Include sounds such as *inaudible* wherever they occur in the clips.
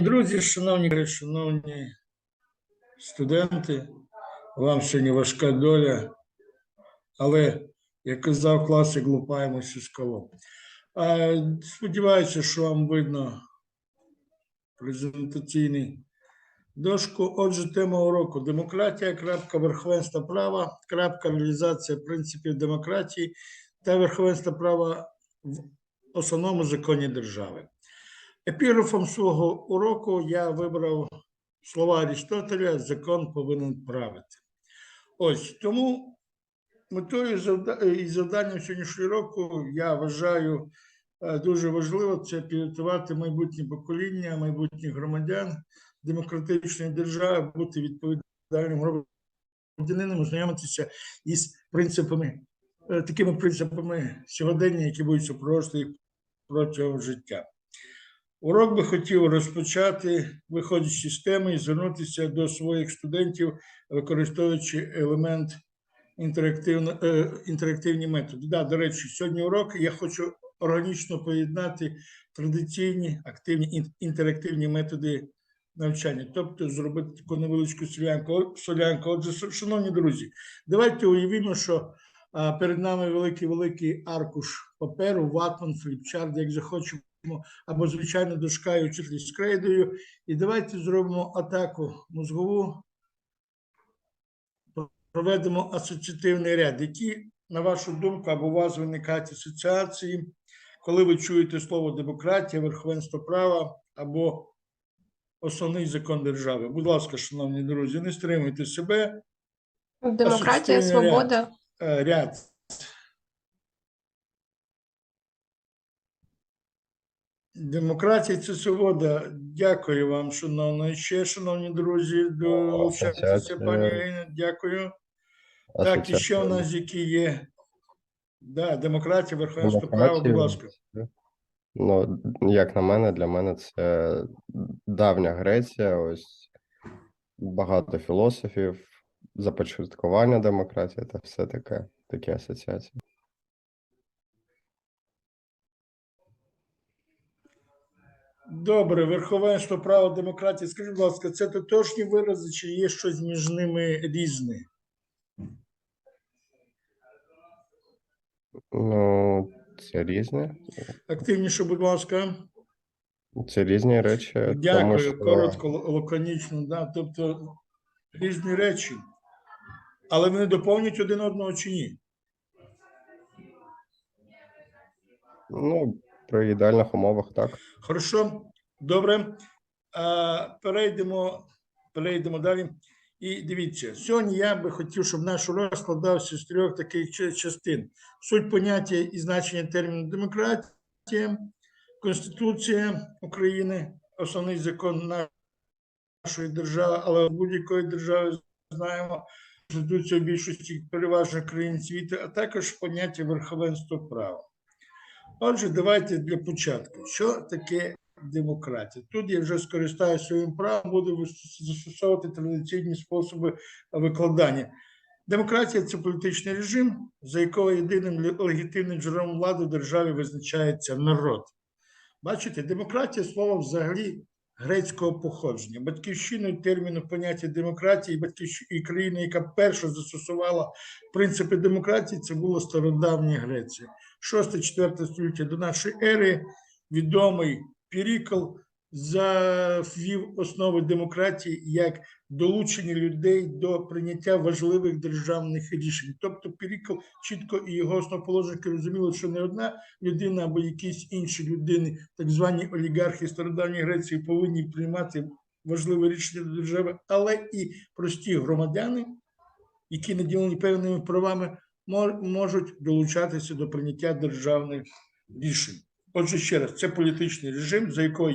Друзі, шановні, шановні студенти, вам сьогодні важка доля, але, як казав класик, лупаємося з колом. Сподіваюся, що вам видно презентаційний дошку. Отже, тема уроку демократія, крапка, верховенство права, крапка, реалізація принципів демократії та верховенства права в основному законі держави. Епіграфом свого уроку я вибрав слова Арістотеля закон повинен правити. Ось тому метою і завданням сьогоднішнього року я вважаю е, дуже важливо це підготувати майбутнє покоління, майбутніх громадян демократичної держави, бути відповідальним громадянином, ознайомитися із принципами, е, такими принципами сьогодення, які будуть супроводжувати їх протягом життя. Урок би хотів розпочати, виходячи з теми, і звернутися до своїх студентів, використовуючи елемент інтерактивно, е, інтерактивні методи. Да, до речі, сьогодні урок я хочу органічно поєднати традиційні активні інтерактивні методи навчання, тобто зробити таку невеличку солянку. солянку. Отже, шановні друзі, давайте уявімо, що перед нами великий великий аркуш паперу, ватман, фліпчарт, як захочемо або звичайно і учитель з крейдою. І давайте зробимо атаку мозгову, проведемо асоціативний ряд, які, на вашу думку, або у вас виникають асоціації, коли ви чуєте слово демократія, верховенство права або основний закон держави. Будь ласка, шановні друзі, не стримуйте себе. Демократія, Асоціативний ряд. свобода. Е, Ряд. Демократія це свобода. Дякую вам, шановні. Ще, шановні друзі, долучайтеся, пані Ірино, дякую. Так, і ще у нас які є. Да, демократія, верховенство права, будь ласка. Ну, як на мене, для мене це давня Греція, ось багато філософів, започаткування демократії та все таке, такі асоціації. Добре, верховенство права, демократія. Скажіть, будь ласка, це тотожні вирази, чи є щось між ними різне? Ну, це різні. Активніше, будь ласка. Це різні речі, тому Дякую, що коротко, лаконічно. Да? Тобто різні речі. Але вони доповнюють один одного чи ні? ну, при ідеальних умовах так. Хорошо, добре. А, перейдемо, перейдемо далі. І дивіться, сьогодні я би хотів, щоб наш урок складався з трьох таких ча- частин: суть поняття і значення терміну демократія, Конституція України, основний закон нашої держави, але будь-якої держави знаємо Конституція в більшості переважно країн світу, а також поняття верховенства права. Отже, давайте для початку. Що таке демократія? Тут я вже скористаюся своїм правом, буду застосовувати традиційні способи викладання. Демократія це політичний режим, за якого єдиним легітимним джерелом влади в державі визначається народ. Бачите, демократія слово взагалі грецького походження. Батьківщиною терміну поняття демократії, і країна, яка перша застосувала принципи демократії, це була стародавня Греція. 6-4 століття до нашої ери відомий Пірікл завів основи демократії як долучення людей до прийняття важливих державних рішень. Тобто Пірікл чітко і його основоположники розуміли, що не одна людина або якісь інші людини, так звані олігархи стародавньої Греції, повинні приймати важливі рішення для держави, але і прості громадяни, які наділені певними правами, можуть долучатися до прийняття державних рішень. Отже, ще раз, це політичний режим, за якого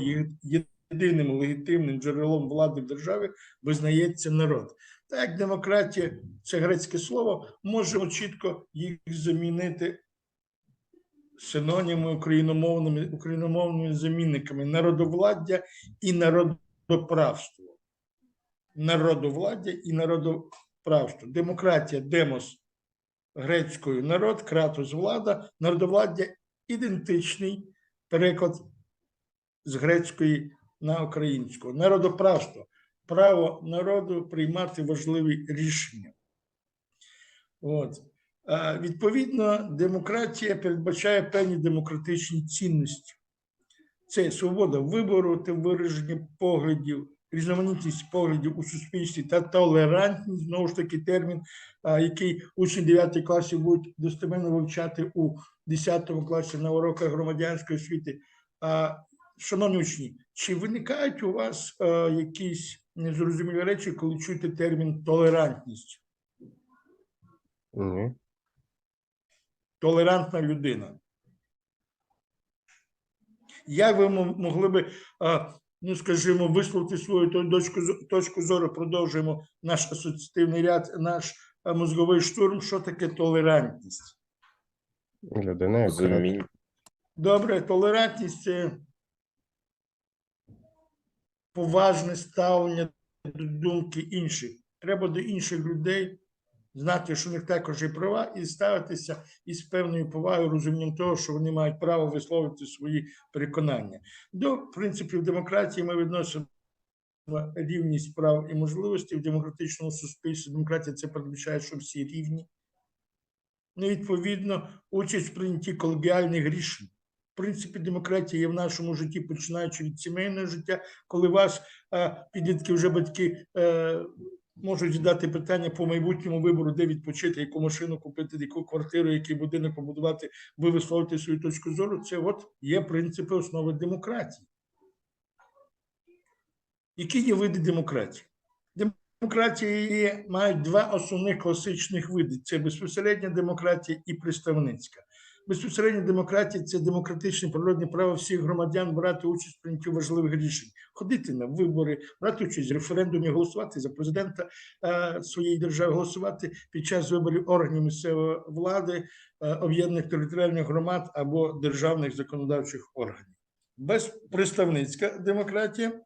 єдиним легітимним джерелом влади в державі визнається народ. Так, як демократія це грецьке слово, можемо чітко їх замінити синоніми україномовними, україномовними замінниками народовладдя і народоправство. Народовладдя і народоправство. Демократія, демос грецькою народ, кратос влада, народовладдя ідентичний переклад з грецької на українську. Народоправство право народу приймати важливі рішення. От. Відповідно, демократія передбачає певні демократичні цінності. Це свобода вибору та вираження поглядів, різноманітність поглядів у суспільстві та толерантність, знову ж таки, термін, який учні 9 класів будуть достеменно вивчати у 10 класі на уроках громадянської освіти. Шановні учні, чи виникають у вас якісь незрозумілі речі, коли чуєте термін толерантність? Ні. толерантна людина. Як ви могли би, ну скажімо, висловити свою точку, точку зору, продовжуємо наш асоціативний ряд, наш мозговий штурм, що таке толерантність? Людина, Розуміння. Добре, толерантність це поважне ставлення до думки інших. Треба до інших людей знати, що у них також є права, і ставитися із певною повагою, розумінням того, що вони мають право висловити свої переконання. До принципів демократії ми відносимо рівність прав і можливостей в демократичному суспільстві. Демократія це передбачає, що всі рівні. Ну, відповідно, участь в прийнятті колегіальних рішень. В принципі, демократія є в нашому житті, починаючи від сімейного життя, коли вас е, підлітки, вже батьки е, можуть задати питання по майбутньому вибору, де відпочити, яку машину купити, яку квартиру, який будинок побудувати, ви висловите свою точку зору. Це от є принципи основи демократії. Які є види демократії? Демократії мають два основних класичних види: це безпосередня демократія і представницька. Безпосередня демократія це демократичне природне право всіх громадян брати участь в прийнятті важливих рішень, ходити на вибори, брати участь в референдумі, голосувати за президента е, своєї держави, голосувати під час виборів органів місцевої влади, е, об'єднаних територіальних громад або державних законодавчих органів. Безпредставницька демократія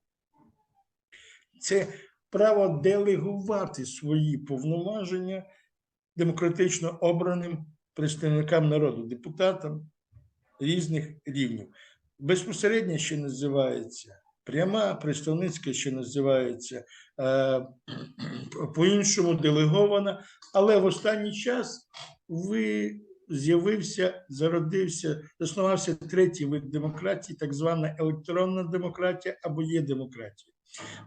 це право делегувати свої повноваження демократично обраним представникам народу, депутатам різних рівнів. Безпосередньо ще називається пряма, представницька ще називається е, *clears throat* по-іншому делегована, але в останній час ви з'явився, зародився, заснувався третій вид демократії, так звана електронна демократія або є демократія.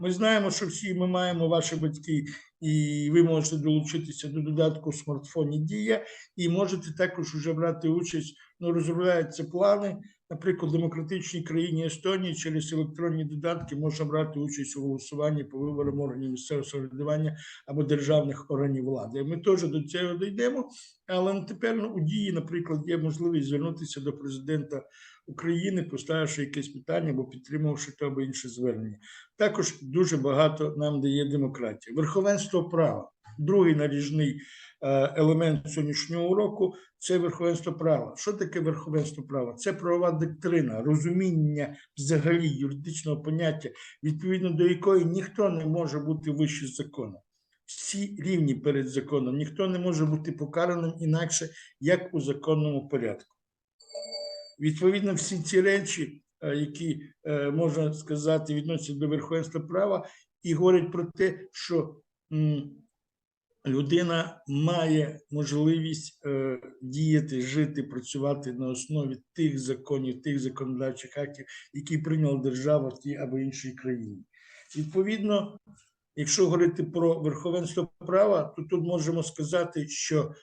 Ми знаємо, що всі ми маємо ваші батьки, і ви можете долучитися до додатку в смартфоні Дія, і можете також вже брати участь. Ну, розробляються плани. Наприклад, в демократичній країні Естонії через електронні додатки можна брати участь у голосуванні по виборам органів місцевого самоврядування або державних органів влади. Ми теж до цього дійдемо, але тепер ну, у дії, наприклад, є можливість звернутися до президента України, поставивши якесь питання або підтримавши те або інше звернення. Також дуже багато нам дає демократія. Верховенство права. Другий наріжний е, елемент сьогоднішнього уроку це верховенство права. Що таке верховенство права? Це правова доктрина, розуміння взагалі юридичного поняття, відповідно до якої ніхто не може бути вище закону. Всі рівні перед законом, ніхто не може бути покараним інакше, як у законному порядку. Відповідно, всі ці речі, е, які е, можна сказати, відносяться до верховенства права, і говорять про те, що людина має можливість е, діяти, жити, працювати на основі тих законів, тих законодавчих актів, які прийняла держава в тій або іншій країні. Відповідно, якщо говорити про верховенство права, то тут можемо сказати, що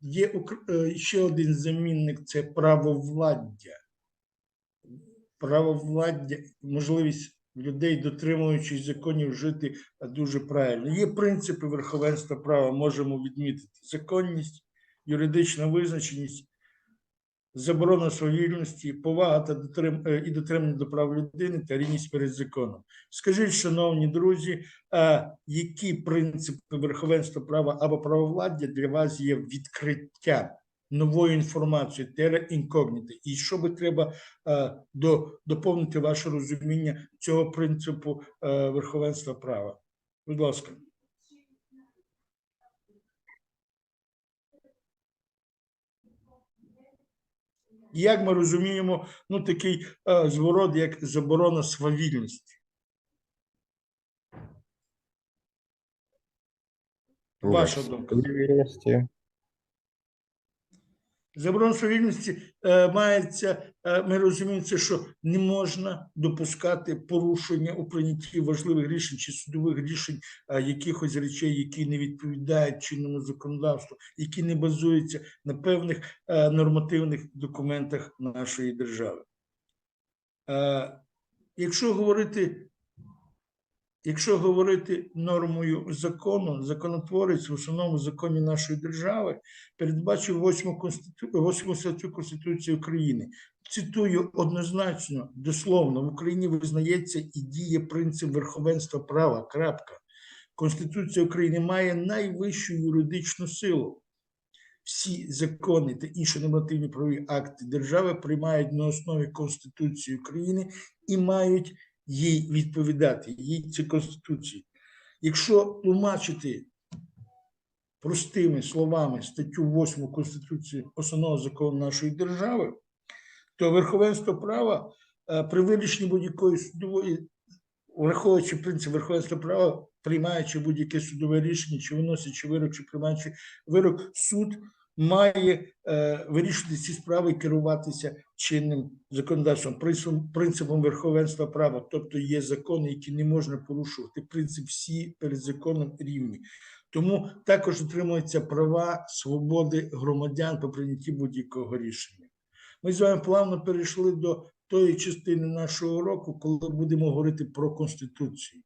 є е, ще один замінник це правовладдя. Правовладдя, можливість людей, дотримуючись законів, жити а, дуже правильно. Є принципи верховенства права, можемо відмітити законність, юридична визначеність, заборона свавільності, повага та дотрим... е, і дотримання до прав людини та рівність перед законом. Скажіть, шановні друзі, а які принципи верховенства права або правовладдя для вас є відкриття нової інформації, тера інкогніти? І що би треба е, до, доповнити ваше розуміння цього принципу е, верховенства права? Будь ласка. Як ми розуміємо, ну такий е, зворот, як заборона свавільності. Ваша думка. Вільності. Заборона свавільності е, мається, е, ми розуміємо, це, що не можна допускати порушення у прийнятті важливих рішень чи судових рішень е, якихось речей, які не відповідають чинному законодавству, які не базуються на певних е, нормативних документах нашої держави. Е, якщо говорити Якщо говорити нормою закону, законотворець в основному законі нашої держави передбачив 8 конститу... 8 статтю Конституції України. Цитую однозначно, дословно, в Україні визнається і діє принцип верховенства права. Крапка. Конституція України має найвищу юридичну силу. Всі закони та інші нормативні правові акти держави приймають на основі Конституції України і мають їй відповідати, їй це Конституції. Якщо тлумачити простими словами статтю 8 Конституції основного закону нашої держави, то верховенство права е, при вирішенні будь-якої судової, враховуючи принцип верховенства права, приймаючи будь-яке судове рішення, чи виносячи вирок, чи приймаючи вирок, суд має е, вирішити ці справи і керуватися чинним законодавством, принципом, верховенства права. Тобто є закони, які не можна порушувати. Принцип всі перед законом рівні. Тому також отримуються права свободи громадян по прийнятті будь-якого рішення. Ми з вами плавно перейшли до тої частини нашого уроку, коли будемо говорити про Конституцію.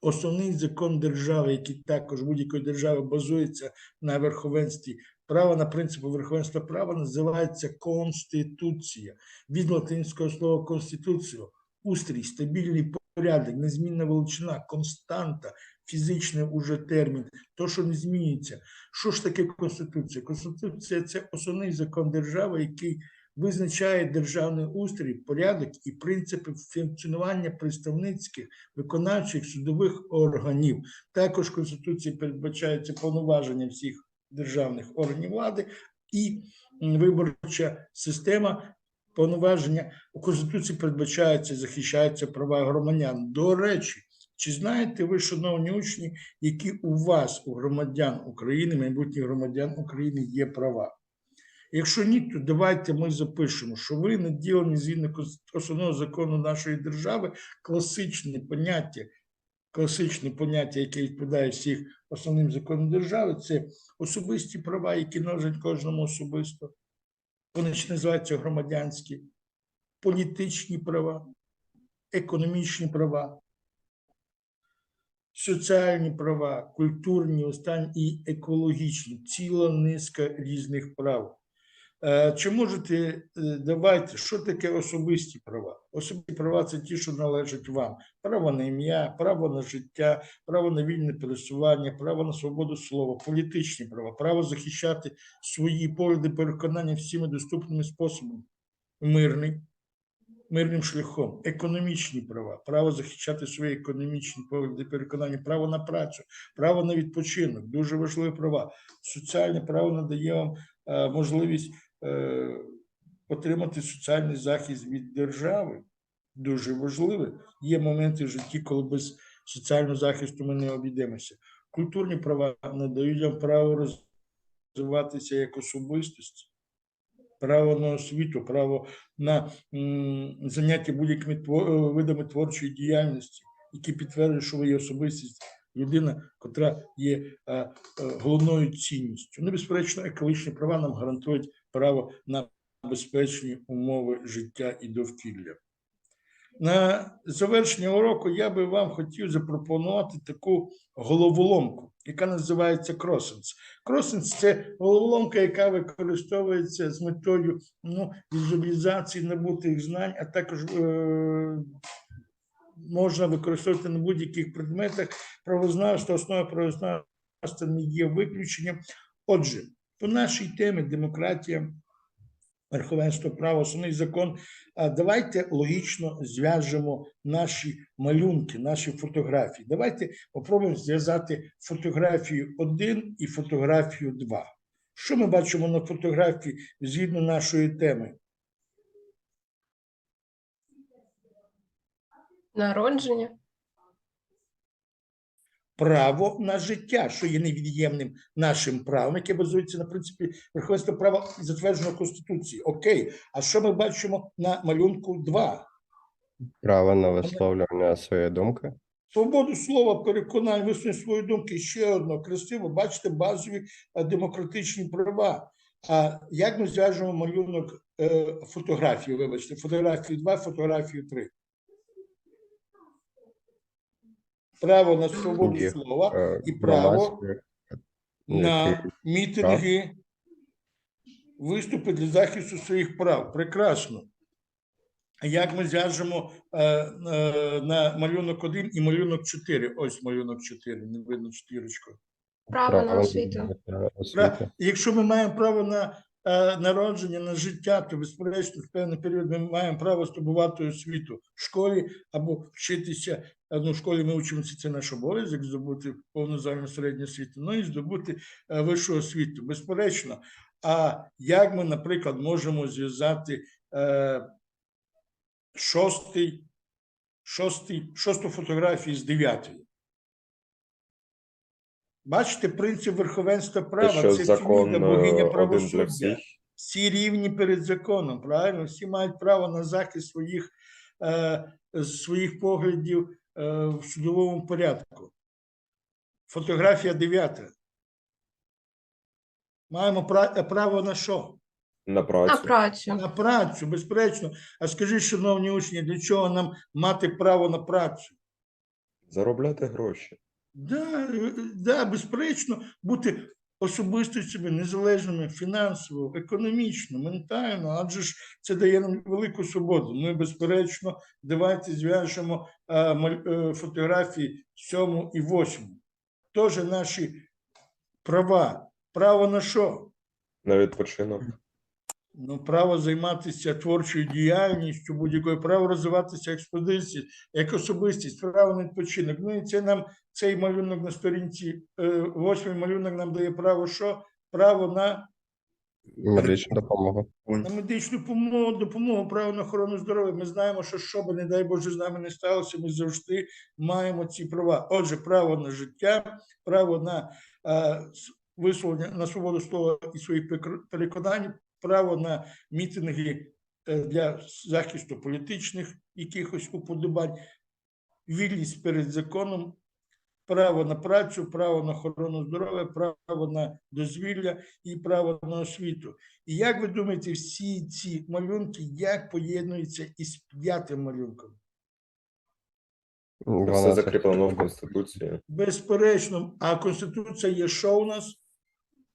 Основний закон держави, який також будь-якої держави базується на верховенстві права на принципу верховенства права, називається Конституція. Від латинського слова конституцію, устрій, стабільний порядок, незмінна величина, константа, фізичний уже термін, то, що не змінюється. Що ж таке Конституція? Конституція це основний закон держави, який визначає державний устрій, порядок і принципи функціонування представницьких, виконавчих судових органів. Також в Конституції передбачаються повноваження всіх державних органів влади і виборча система. Повноваження у Конституції передбачаються, захищаються права громадян. До речі, чи знаєте ви, шановні учні, які у вас, у громадян України, майбутніх громадян України, є права? Якщо ні, то давайте ми запишемо, що ви наділені згідно основного закону нашої держави класичне поняття, класичне поняття, яке відповідає всіх основним законам держави, це особисті права, які належать кожному особисто. Вони ж називаються громадянські, політичні права, економічні права, соціальні права, культурні останні і екологічні, ціла низка різних прав. Е, Чи можете е, давайте, що таке особисті права? Особисті права це ті, що належать вам: право на ім'я, право на життя, право на вільне пересування, право на свободу слова, політичні права, право захищати свої погляди, переконання всіми доступними способами, мирний, мирним шляхом, економічні права, право захищати свої економічні погляди, переконання, право на працю, право на відпочинок, дуже важливі права. Соціальне право надає вам е, можливість отримати соціальний захист від держави. Дуже важливе. Є моменти в житті, коли без соціального захисту ми не обійдемося. Культурні права надають вам право розвиватися як особистості, право на освіту, право на заняття будь-якими е, видами творчої діяльності, які підтверджують, що ви є особистість, людина, котра є е, е, головною цінністю. Ну, безперечно, екологічні права нам гарантують право на безпечні умови життя і довкілля. На завершення уроку я би вам хотів запропонувати таку головоломку, яка називається кросенс. Кросенс це головоломка, яка використовується з метою ну, візуалізації набутих знань, а також е- можна використовувати на будь-яких предметах. Правознавство, основа правознавства не є виключенням. Отже, по нашій темі демократія, верховенство права, основний закон. Давайте логічно зв'яжемо наші малюнки, наші фотографії. Давайте попробуємо зв'язати фотографію 1 і фотографію 2. Що ми бачимо на фотографії згідно нашої теми? Народження право на життя, що є невід'ємним нашим правом, яке базується на принципі верховенства права затвердженого Конституції. Окей, а що ми бачимо на малюнку 2? Право на висловлювання своєї думки. Свободу слова, переконань, висунути свої думки. Ще одно красиво, бачите, базові е, демократичні права. А як ми зв'яжемо малюнок е, фотографії? Вибачте, фотографію 2, фотографію 3? Право на свободу Є, слова Е, і право громадської- на мітинги, виступи для захисту своїх прав. Прекрасно. Як ми зв'яжемо е, е, на малюнок 1 і малюнок 4? Ось малюнок 4, не видно чотирочку. Право на освіту. Якщо ми маємо право на е, народження, на життя, то безперечно в певний період ми маємо право здобувати освіту в школі або вчитися. е, Ну, в школі ми вчимося, це наш обов'язок здобути повну загальну середню освіту, ну і здобути е, вищу освіту. Безперечно. А як ми, наприклад, можемо зв'язати е, шостий, шостий, шосту фотографію з дев'ятою? Бачите, принцип верховенства права це закон богиня е, правосуддя. всіх. Всі рівні перед законом, правильно? Всі мають право на захист своїх, е, своїх поглядів е, в судовому порядку. Фотографія дев'ята. Маємо пра- право на що? На На працю. працю. На працю, безперечно. А скажіть, шановні учні, для чого нам мати право на працю? Заробляти гроші. Да, да, безперечно, бути особистостями незалежними фінансово, економічно, ментально, адже ж це дає нам велику свободу. І безперечно, давайте зв'яжемо е, е, фотографії сьому і восьму. Теж наші права. Право на що? На відпочинок. Ну, право займатися творчою діяльністю, будь-якою право розвиватися експозиції, як особистість, право на відпочинок. Ну і це нам цей малюнок на сторінці, е, восьмий малюнок нам дає право що? Право на, Медичну допомогу. на медичну допомогу, допомогу, право на охорону здоров'я. Ми знаємо, що що би, не дай Боже, з нами не сталося, ми завжди маємо ці права. Отже, право на життя, право на е, висловлення на свободу слова і своїх переконань, право на мітинги е, для захисту політичних якихось уподобань, вільність перед законом, право на працю, право на охорону здоров'я, право на дозвілля і право на освіту. І як ви думаєте, всі ці малюнки як поєднуються із п'ятим малюнком? Це все закріплено в Конституції. Безперечно, а Конституція є що у нас?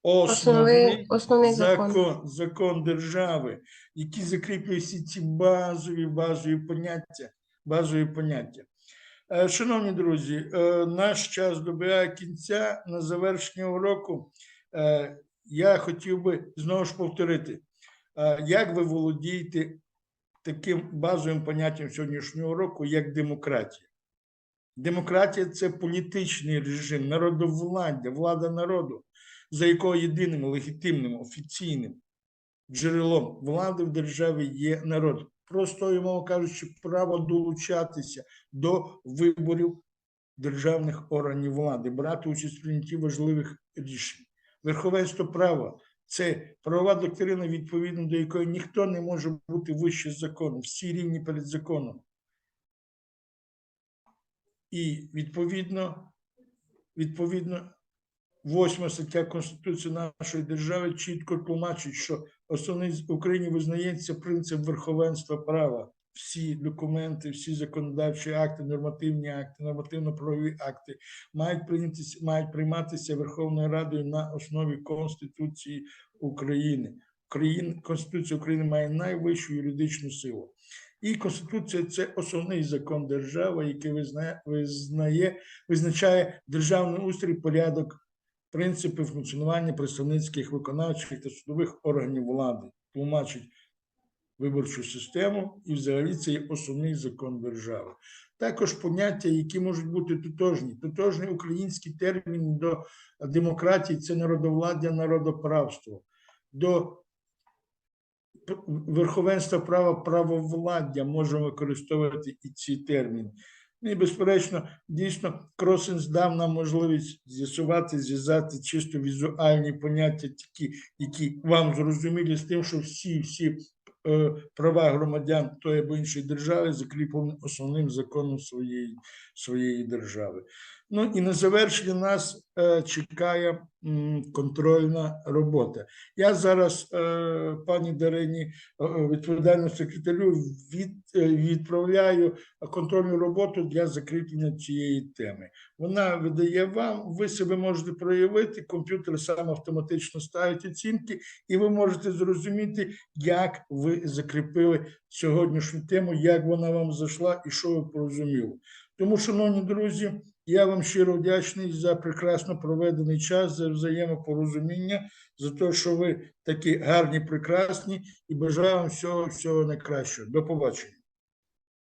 Основний, основний закон. закон, закон держави, який закріплює всі ці базові, базові поняття, базові поняття. Е, Шановні друзі, е, наш час добігає кінця на завершення уроку. е, Я хотів би знову ж повторити, як ви володієте таким базовим поняттям сьогоднішнього року, як демократія. Демократія це політичний режим, народовладдя, влада народу, за якого єдиним легітимним офіційним джерелом влади в державі є народ. Простою мовою кажучи, право долучатися до виборів державних органів влади, брати участь в прийнятті важливих рішень. Верховенство права це правова доктрина, відповідно до якої ніхто не може бути вище закону, всі рівні перед законом. І відповідно, відповідно, восьма стаття Конституції нашої держави чітко тлумачить, що основний в Україні визнається принцип верховенства права. Всі документи, всі законодавчі акти, нормативні акти, нормативно-правові акти мають прийнятися, мають прийматися Верховною Радою на основі Конституції України. Країн, Конституція України має найвищу юридичну силу. І Конституція це основний закон держави, який визнає, визнає, визначає державний устрій, порядок, принципи функціонування представницьких виконавчих та судових органів влади, тлумачить виборчу систему, і взагалі це є основний закон держави. Також поняття, які можуть бути тотожні. Тотожний український термін до демократії це народовладдя, народоправство. До верховенства права правовладдя можемо використовувати і ці терміни. І, безперечно, дійсно, кросинг дав нам можливість з'ясувати, зв'язати чисто візуальні поняття, такі, які вам зрозумілі з тим, що всі, всі е, права громадян тої або іншої держави закріплені основним законом своєї, своєї держави. Ну і на завершення нас е, чекає м, контрольна робота. Я зараз е, пані Дарині, е, відповідальному секретарю, від, е, відправляю контрольну роботу для закріплення цієї теми. Вона видає вам, ви себе можете проявити, комп'ютер сам автоматично ставить оцінки, і ви можете зрозуміти, як ви закріпили сьогоднішню тему, як вона вам зайшла і що ви порозуміли. Тому, шановні друзі, я вам щиро вдячний за прекрасно проведений час, за взаємопорозуміння, за те, що ви такі гарні, прекрасні, і бажаю вам всього, всього найкращого. До побачення.